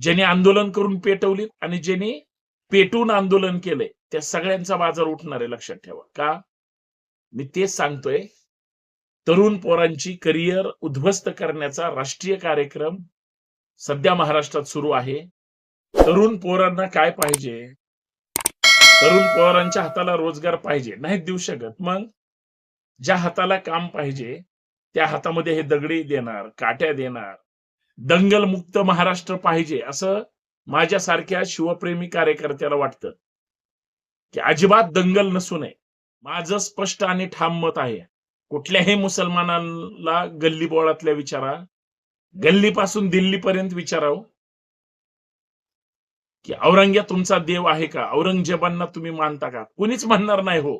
ज्यांनी आंदोलन करून पेटवली आणि ज्यांनी पेटून आंदोलन केलंय त्या सगळ्यांचा बाजार उठणार आहे लक्षात ठेवा. का? मी तेच सांगतोय तरुण पोरांची करिअर उद्ध्वस्त करण्याचा राष्ट्रीय कार्यक्रम सध्या महाराष्ट्रात सुरू आहे. तरुण पोरांना काय पाहिजे? तरुण पोरांच्या हाताला रोजगार पाहिजे. नाही देऊ शकत. मग? ज्या हाताला काम पाहिजे त्या हातामध्ये हे दगडी देणार काट्या देणार दंगल मुक्त महाराष्ट्र पाहिजे असं माझ्यासारख्या शिवप्रेमी कार्यकर्त्याला वाटतं. की अजिबात दंगल नसू नये. माझं स्पष्ट आणि ठाम मत आहे. कुठल्याही मुसलमानाला गल्ली बोळातल्या विचारा. गल्लीपासून दिल्लीपर्यंत विचारावं. की औरंग्या तुमचा देव आहे का? औरंगजेबांना तुम्ही मानता का? कुणीच म्हणणार नाही हो.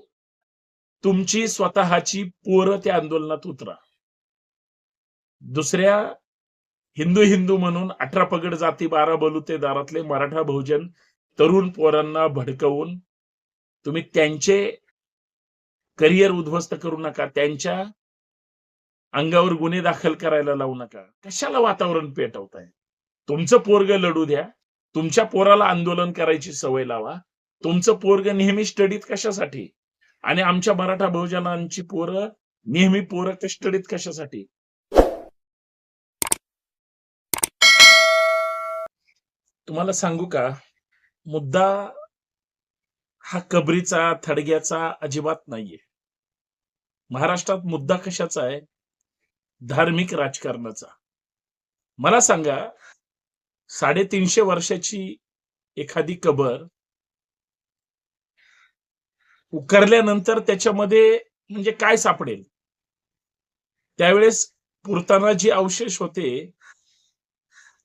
तुमची स्वतःची पोरं त्या आंदोलनात उतरा. दुसऱ्या हिंदू हिंदू म्हणून अठरा पगड जाती बारा बलुते दारातले मराठा बहुजन तरुण पोरांना भडकवून तुम्ही त्यांचे करिअर उद्ध्वस्त करू नका त्यांच्या अंगावर गुन्हे दाखल करायला लावू नका. कशाला वातावरण पेटवताय? तुमचं पोरग लढू द्या. तुमच्या पोराला आंदोलन करायची सवय लावा. तुमचं पोरग नेहमी स्टडीत कशासाठी? आणि आमच्या मराठा बहुजनांची पोरं नेहमी पोरं स्टडीत कशासाठी? तुम्हाला सांगू का? मुद्दा हा कबरीचा थडग्याचा अजिबात नाहीये. महाराष्ट्रात मुद्दा कशाचा आहे? धार्मिक राजकारणाचा. मला सांगा साडेतीनशे वर्षाची एखादी कबर उकरल्यानंतर त्याच्यामध्ये म्हणजे काय सापडेल? त्यावेळेस पुरताना जे अवशेष होते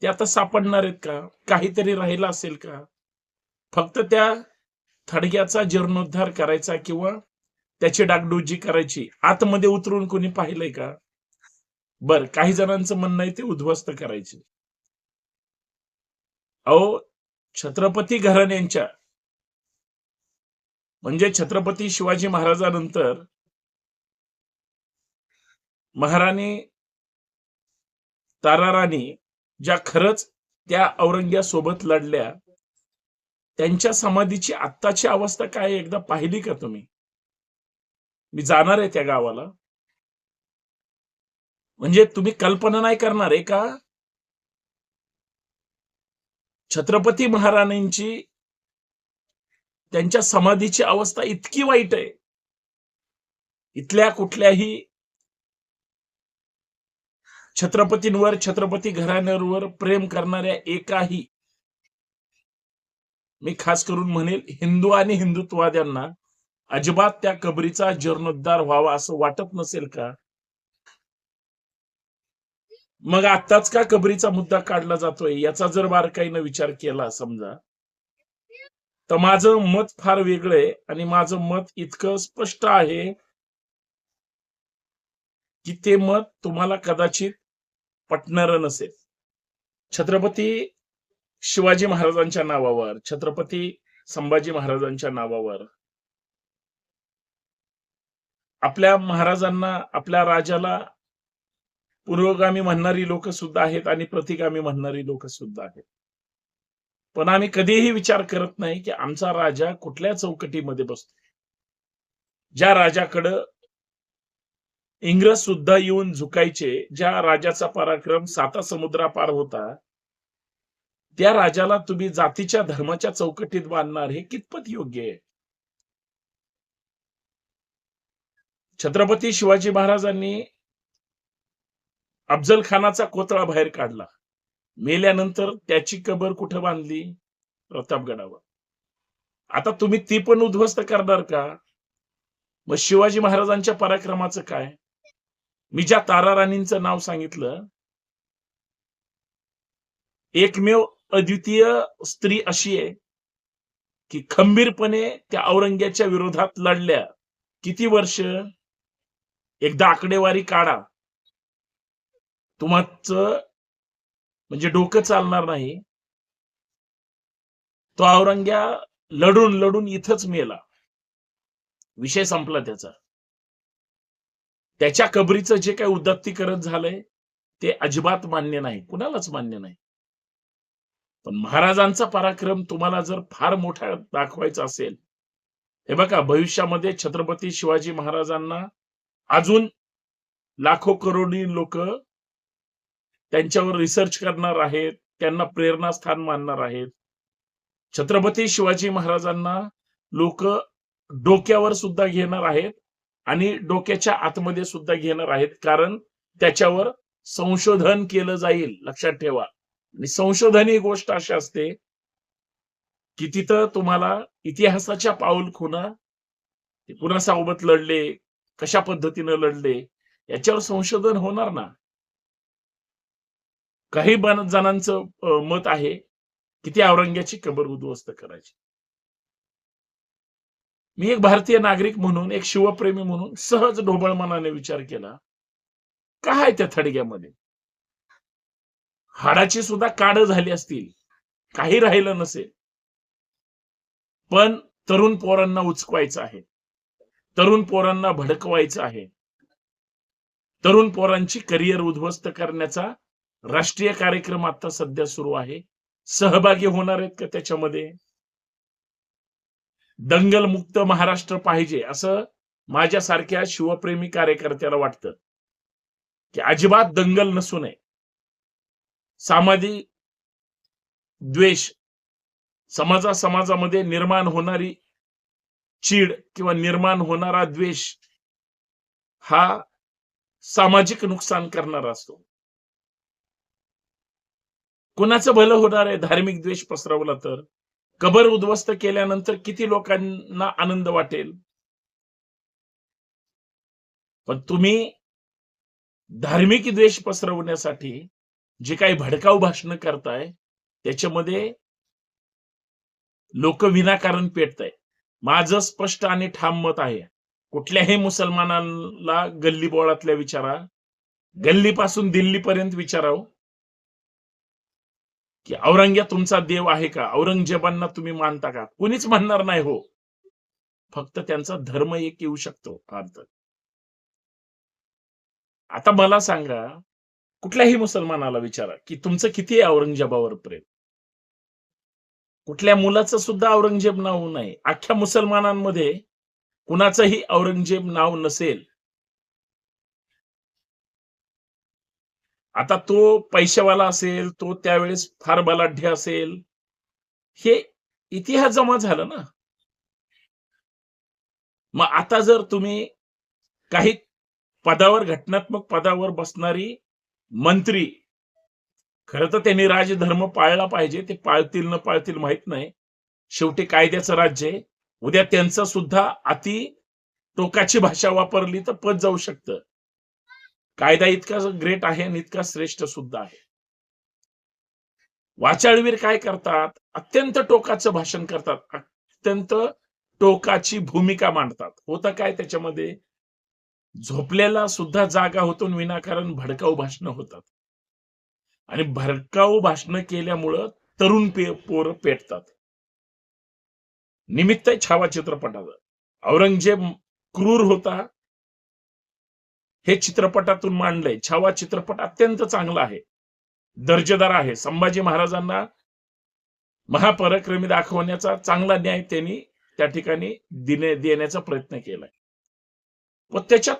ते आता सापडणार आहेत का? काहीतरी राहिलं असेल का? फक्त त्या थडग्याचा जीर्णोद्धार करायचा किंवा त्याची डागडुजी करायची. आतमध्ये उतरून कोणी पाहिलंय का? बर काही जणांचं म्हणणं आहे ते उद्ध्वस्त करायचे. अहो छत्रपती घराण्यांच्या म्हणजे छत्रपती शिवाजी महाराजानंतर महाराणी ताराराणी ज्या खरंच त्या औरंग्यासोबत लढल्या त्यांच्या समाधीची आत्ताची अवस्था काय एकदा पाहिली का तुम्ही? मी जाणार आहे त्या गावाला. म्हणजे तुम्ही कल्पना नाही करणार आहे का? छत्रपती महाराणींची त्यांच्या समाधीची अवस्था इतकी वाईट आहे. इथल्या कुठल्याही छत्रपतींवर छत्रपती घराण्यावर प्रेम करणाऱ्या एकाही मी खास करून म्हणेल हिंदू आणि हिंदुत्वाद्यांना अजिबात त्या कबरीचा जीर्णोद्धार व्हावा असं वाटत नसेल का? मग आत्ताच का कबरीचा मुद्दा काढला जातोय? याचा जर बारकाईनं विचार केला समजा. तर माझं मत फार वेगळं आहे आणि माझं मत इतकं स्पष्ट आहे की ते मत तुम्हाला कदाचित पटणार नसेल. छत्रपती शिवाजी महाराजांच्या नावावर छत्रपती संभाजी महाराजांच्या नावावर आपल्या महाराजांना आपल्या राजाला पूर्वगामी म्हणणारी लोक सुद्धा आहेत आणि प्रतिगामी म्हणणारी लोक सुद्धा आहेत. पण आम्ही कधीही विचार करत नाही की आमचा राजा कुठल्या चौकटीमध्ये बसतो ज्या राजाकडं इंग्रज सुद्धा येऊन झुकायचे. ज्या राजाचा पराक्रम साता समुद्रापार होता त्या राजाला तुम्ही जातीच्या धर्माच्या चौकटीत बांधणार हे कितपत योग्य आहे? छत्रपती शिवाजी महाराजांनी अफजल खानाचा कोतळा बाहेर काढला. मेल्यानंतर त्याची कबर कुठं बांधली? प्रतापगडावर. आता तुम्ही ती पण उद्ध्वस्त करणार का? मग शिवाजी महाराजांच्या पराक्रमाचं काय? मी ज्या तारा राणींचं नाव सांगितलं एकमेव अद्वितीय स्त्री अशी आहे की खंबीरपणे त्या औरंग्याच्या विरोधात लढल्या. किती वर्ष? एकदा आकडेवारी काढा. तुमचं म्हणजे डोकं चालणार नाही. तो औरंग्या लढून लढून इथंच मेला. विषय संपला त्याचा. त्याच्या कबरीचं जे काही उदत्तीकरण झालंय ते अजिबात मान्य नाही. कुणालाच मान्य नाही. पण महाराजांचा पराक्रम तुम्हाला जर फार मोठा दाखवायचा असेल हे बघा भविष्यामध्ये छत्रपती शिवाजी महाराजांना अजून लाखो करोडी लोक त्यांच्यावर रिसर्च करणार आहेत त्यांना प्रेरणास्थान मानणार आहेत. छत्रपती शिवाजी महाराजांना लोक डोक्यावर सुद्धा घेणार आहेत. आणि डोक्याच्या आतमध्ये सुद्धा घेणार आहेत. कारण त्याच्यावर संशोधन केलं जाईल. लक्षात ठेवा. आणि संशोधन ही गोष्ट अशी असते की तिथं तुम्हाला इतिहासाच्या पाऊल खुना ते कुणासोबत लढले कशा पद्धतीनं लढले याच्यावर संशोधन होणार ना? काही जणांचं मत आहे की ती औरंग्याची कबर उद्ध्वस्त करायची. मी एक भारतीय नागरिक म्हणून एक शिवप्रेमी म्हणून सहज ढोबळ मनाने विचार केला. काय त्या थडग्यामध्ये? हाडाची सुद्धा काड झाली असतील. काही राहिलं नसेल. पण तरुण पोरांना उचकवायचं आहे. तरुण पोरांना भडकवायचं आहे. तरुण पोरांची करिअर उद्ध्वस्त करण्याचा राष्ट्रीय कार्यक्रम आता सध्या सुरू आहे. सहभागी होणार आहेत का त्याच्यामध्ये? दंगल मुक्त महाराष्ट्र पाहिजे असं माझ्यासारख्या शिवप्रेमी कार्यकर्त्याला वाटतं. की अजिबात दंगल नसू नये. सामाजिक द्वेष समाजा समाजामध्ये निर्माण होणारी चीड किंवा निर्माण होणारा द्वेष हा सामाजिक नुकसान करणारा असतो. कुणाचं भलं होणार आहे धार्मिक द्वेष पसरवला तर? कबर उद्ध्वस्त केल्यानंतर किती लोकांना आनंद वाटेल? पण तुम्ही धार्मिक द्वेष पसरवण्यासाठी जे काही भडकाऊ भाषण करताय त्याच्यामध्ये लोक विनाकारण पेटताय माझं स्पष्ट आणि ठाम मत आहे कुठल्याही मुसलमानाला गल्ली बोळातल्या विचारा गल्लीपासून दिल्लीपर्यंत विचारावं. की औरंग्या तुमचा देव आहे का? औरंगजेबांना तुम्ही मानता का? कुणीच म्हणणार नाही हो. फक्त त्यांचा धर्म एक येऊ शकतो अर्थ. आता मला सांगा कुठल्याही मुसलमानाला विचारा की तुमचं किती आहे औरंगजेबावर प्रेम? कुठल्या मुलाचं सुद्धा औरंगजेब नाव नाही. अख्ख्या मुसलमानांमध्ये कुणाचंही औरंगजेब नाव नसेल आता तो पैशावाला असेल तो त्यावेळेस फार बलाढ्य असेल. हे इतिहास जमा झाला ना. मग आता जर तुम्ही काही पदावर घटनात्मक पदावर बसणारी मंत्री खर तर त्यांनी राजधर्म पाळला पाहिजे ते पाळतील न पाळतील माहीत नाही. शेवटी कायद्याचं राज्य आहे. उद्या त्यांचं सुद्धा अति टोकाची भाषा वापरली तर पद जाऊ शकतं. कायदा इतका ग्रेट आहे आणि इतका श्रेष्ठ सुद्धा आहे. वाचाळवीर काय करतात? अत्यंत टोकाचं भाषण करतात. अत्यंत टोकाची भूमिका मांडतात. होतं काय त्याच्यामध्ये? झोपलेला सुद्धा जागा होतून विनाकारण भडकाऊ भाषण होतात. आणि भडकाऊ भाषण केल्यामुळं तरुण पे पोर पेटतात. निमित्त छावा चित्रपटाचं. औरंगजेब क्रूर होता. हे चित्रपटातून मांडलंय. छावा चित्रपट अत्यंत चांगला आहे. दर्जेदार आहे. संभाजी महाराजांना महापराक्रमी दाखवण्याचा चांगला न्याय त्यांनी त्या ठिकाणी दिने देण्याचा प्रयत्न केलाय. व त्याच्यात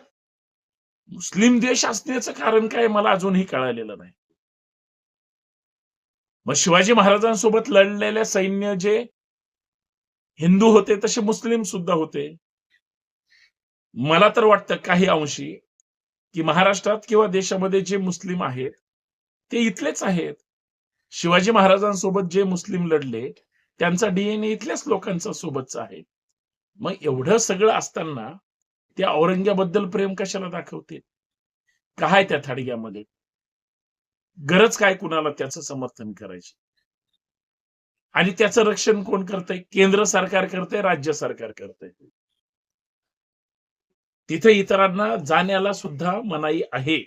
मुस्लिम देश असण्याचं कारण काय मला अजूनही कळालेलं नाही. मग शिवाजी महाराजांसोबत लढलेले सैन्य जे हिंदू होते तसे मुस्लिम सुद्धा होते. मला तर वाटतं काही अंशी की महाराष्ट्रात किंवा देशामध्ये जे मुस्लिम आहेत ते इथलेच आहेत. शिवाजी महाराजांसोबत जे मुस्लिम लढले त्यांचा डीएनए इथल्याच लोकांचा सोबतचा आहे. मग एवढं सगळं असताना त्या औरंग्याबद्दल प्रेम कशाला दाखवते? काय त्या थाडग्यामध्ये? गरज काय कुणाला त्याचं समर्थन करायची? आणि त्याचं रक्षण कोण करतंय? केंद्र सरकार करतंय? राज्य सरकार करतंय? तिथे इतरांना जाण्याला सुद्धा मनाई आहे.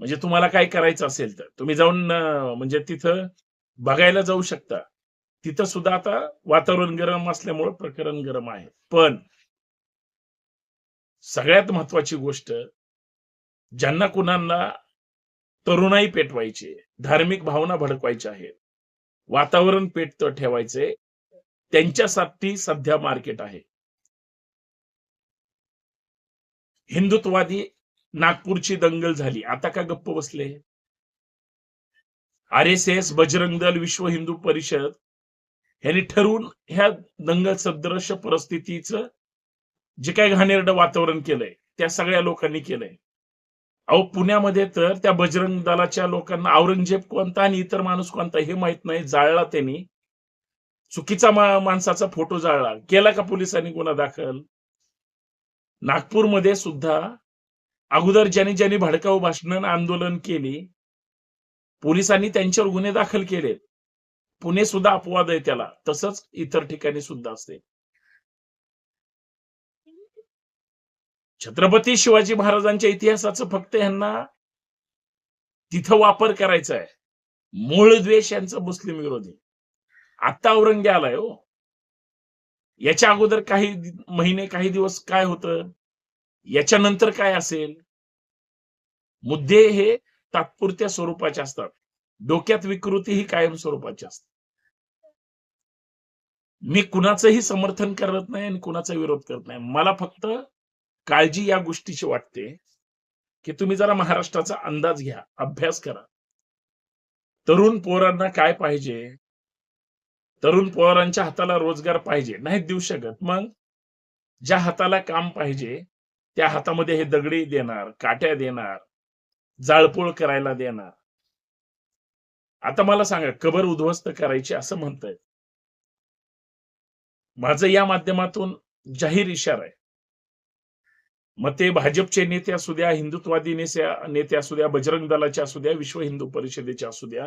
म्हणजे तुम्हाला काय करायचं असेल तर. तुम्ही जाऊन म्हणजे तिथं बघायला जाऊ शकता. तिथं सुद्धा आता वातावरण गरम असल्यामुळे प्रकरण गरम आहे. पण सगळ्यात महत्वाची गोष्ट ज्यांना कुणाला तरुणाई पेटवायची धार्मिक भावना भडकवायच्या आहेत वातावरण पेटतं ठेवायचे त्यांच्यासाठी सध्या मार्केट आहे. हिंदुत्ववादी नागपूरची दंगल झाली. आता का गप्प बसले? R S S Bajrang Dal विश्व हिंदू परिषद यांनी ठरवून ह्या दंगल सदृश परिस्थितीचं जे काय घाणेरडं वातावरण केलंय त्या सगळ्या लोकांनी केलंय. अहो पुण्यामध्ये तर त्या बजरंग दलाच्या लोकांना औरंगजेब कोणता आणि इतर माणूस कोणता हे माहीत नाही जाळला त्यांनी. चुकीचा माणसाचा फोटो जाळला. केला का पोलिसांनी गुन्हा दाखल? नागपूरमध्ये सुद्धा अगोदर ज्यांनी ज्यांनी भडकाऊ भाषण आंदोलन केली पोलिसांनी त्यांच्यावर गुन्हे दाखल केलेत. पुणे सुद्धा अपवाद आहे त्याला. तसंच इतर ठिकाणी सुद्धा असते. छत्रपती शिवाजी महाराजांच्या इतिहासाचं फक्त यांना तिथं वापर करायचा आहे मूळ द्वेष यांचा मुस्लिम विरोधी. आता औरंगे आलाय हो. याच्या अगोदर काही महिने काही दिवस काय होतं? याच्यानंतर काय असेल? मुद्दे हे तात्पुरत्या स्वरूपाचे असतात. डोक्यात विकृती ही कायम स्वरूपाची असते. मी कुणाचंही समर्थन करत नाही आणि कुणाचा विरोध करत नाही. मला फक्त काळजी या गोष्टीची वाटते की तुम्ही जरा महाराष्ट्राचा अंदाज घ्या अभ्यास करा. तरुण पोरांना काय पाहिजे? तरुण पोरांच्या हाताला रोजगार पाहिजे नाही देऊ शकत. मग ज्या हाताला काम पाहिजे त्या हातामध्ये हे दगडी देणार काट्या देणार जाळपोळ करायला देणार. आता मला सांगा कबर उद्ध्वस्त करायची असं म्हणतायत माझं या माध्यमातून जाहीर इशारा आहे. मग ते भाजपचे नेते असू द्या हिंदुत्ववादी नेत्या नेते असू द्या बजरंग दलाचे असू द्या विश्व हिंदू परिषदेचे असू द्या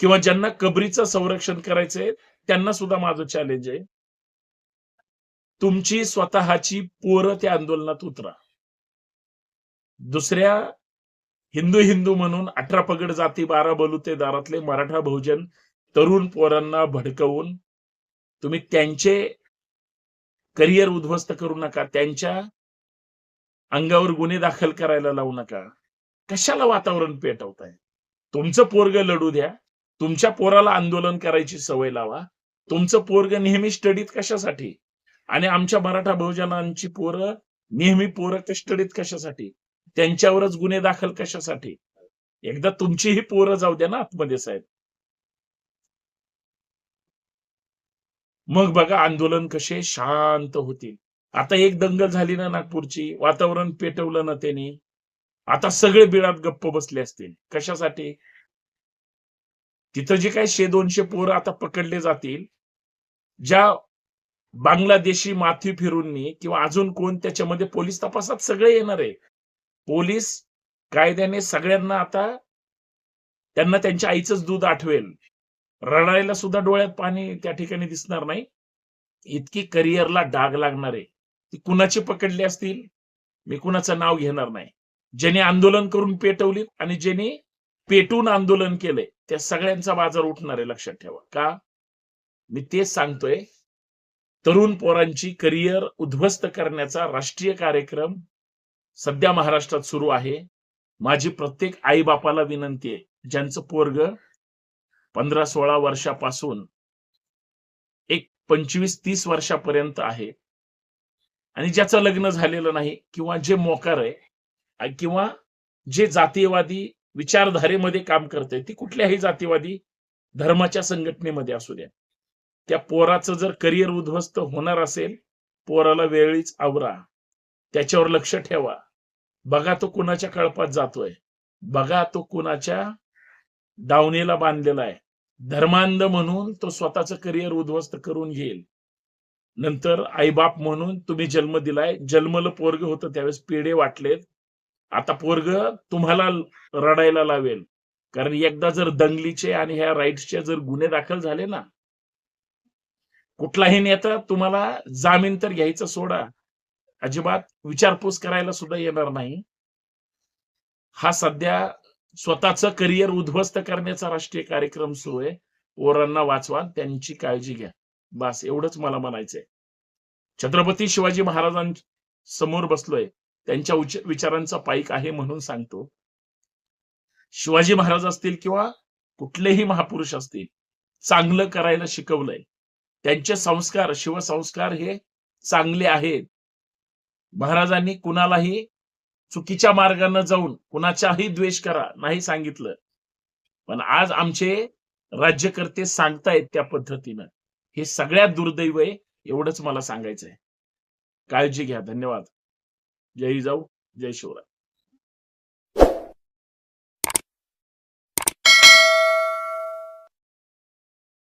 किंवा ज्यांना कबरीचं संरक्षण करायचंय त्यांना सुद्धा माझं चॅलेंज आहे. तुमची स्वतःची पोरं त्या आंदोलनात उतरा. दुसऱ्या हिंदू हिंदू म्हणून अठरा पगड जाती बारा बलुते दारातले मराठा बहुजन तरुण पोरांना भडकवून तुम्ही त्यांचे करिअर उद्ध्वस्त करू नका त्यांच्या अंगावर गुन्हे दाखल करायला लावू नका. कशाला वातावरण पेटवताय? तुमचं पोरग लढू द्या. तुमच्या पोराला आंदोलन करायची सवय लावा. तुमचं पोरग नेहमी स्टडीत कशासाठी? आणि आमच्या मराठा बहुजनांची पोरं नेहमी पोरं स्टडीत कशासाठी? त्यांच्यावरच गुन्हे दाखल कशासाठी? एकदा तुमचीही पोरं जाऊ द्या ना आतमध्ये साहेब. मग बघा आंदोलन कसे शांत होतील. आता एक दंगल झाली ना नागपूरची वातावरण पेटवलं ना त्यांनी. आता सगळे बिळात गप्प बसले असतील. कशासाठी? तिथं जे काही शे दोनशे पोरं आता पकडले जातील ज्या बांगलादेशी माथी फिरूंनी किंवा अजून कोण त्याच्यामध्ये पोलीस तपासात सगळे येणार आहे पोलीस कायद्याने सगळ्यांना आता त्यांना त्यांच्या आईचंच दूध आठवेल. रडायला सुद्धा डोळ्यात पाणी त्या ठिकाणी दिसणार नाही. इतकी करिअरला डाग लागणार आहे. ती कुणाची पकडली असतील? मी कुणाचं नाव घेणार नाही. ज्यांनी आंदोलन करून पेटवली आणि ज्यांनी पेटून आंदोलन केलंय त्या सगळ्यांचा बाजार उठणार आहे लक्षात ठेवा. का? मी तेच सांगतोय तरुण पोरांची करिअर उद्ध्वस्त करण्याचा राष्ट्रीय कार्यक्रम सध्या महाराष्ट्रात सुरू आहे. माझी प्रत्येक आई बापाला विनंती आहे ज्यांचं पोरग पंधरा सोळा वर्षापासून एक पंचवीस तीस वर्षापर्यंत आहे आणि ज्याचं लग्न झालेलं नाही किंवा जे मोकार आहे किंवा जे जातीयवादी विचारधारेमध्ये काम करते ती कुठल्याही जातीवादी धर्माच्या संघटनेमध्ये असू द्या. त्या पोराचं जर करिअर उद्ध्वस्त होणार असेल पोराला वेळीच आवरा. त्याच्यावर लक्ष ठेवा. बघा तो कुणाच्या कळपात जातोय. बघा तो कुणाच्या दावणीला बांधलेला आहे. धर्मांध म्हणून तो स्वतःचं करिअर उद्ध्वस्त करून घेईल. नंतर आईबाप म्हणून तुम्ही जन्म दिलाय. जन्मलं पोरग होतं त्यावेळेस पेढे वाटलेत. आता पोरग तुम्हाला रडायला लावेल. कारण एकदा जर दंगलीचे आणि ह्या राईट्सचे जर गुन्हे दाखल झाले ना कुठलाही नेता तुम्हाला जामीन तर घ्यायचं सोडा. अजिबात विचारपूस करायला सुद्धा येणार नाही. हा सध्या स्वतःच करिअर उद्ध्वस्त करण्याचा राष्ट्रीय कार्यक्रम सुरू आहे. पोरांना वाचवा त्यांची काळजी घ्या. बस एवढंच मला म्हणायचंय. छत्रपती शिवाजी महाराजांसमोर बसलोय. त्यांच्या उच- विचारांचा पाईक आहे म्हणून सांगतो. शिवाजी महाराज असतील किंवा कुठलेही महापुरुष असतील चांगलं करायला शिकवलंय. त्यांचे संस्कार शिवसंस्कार हे चांगले आहेत. महाराजांनी कुणालाही चुकीच्या मार्गाने जाऊन कुणाचाही द्वेष करा नाही सांगितलं. पण आज आमचे राज्यकर्ते सांगतायत त्या पद्धतीनं. हे सगळ्यात दुर्दैव आहे एवढंच मला सांगायचंय. काळजी घ्या धन्यवाद. जय जाऊ जय शिवराय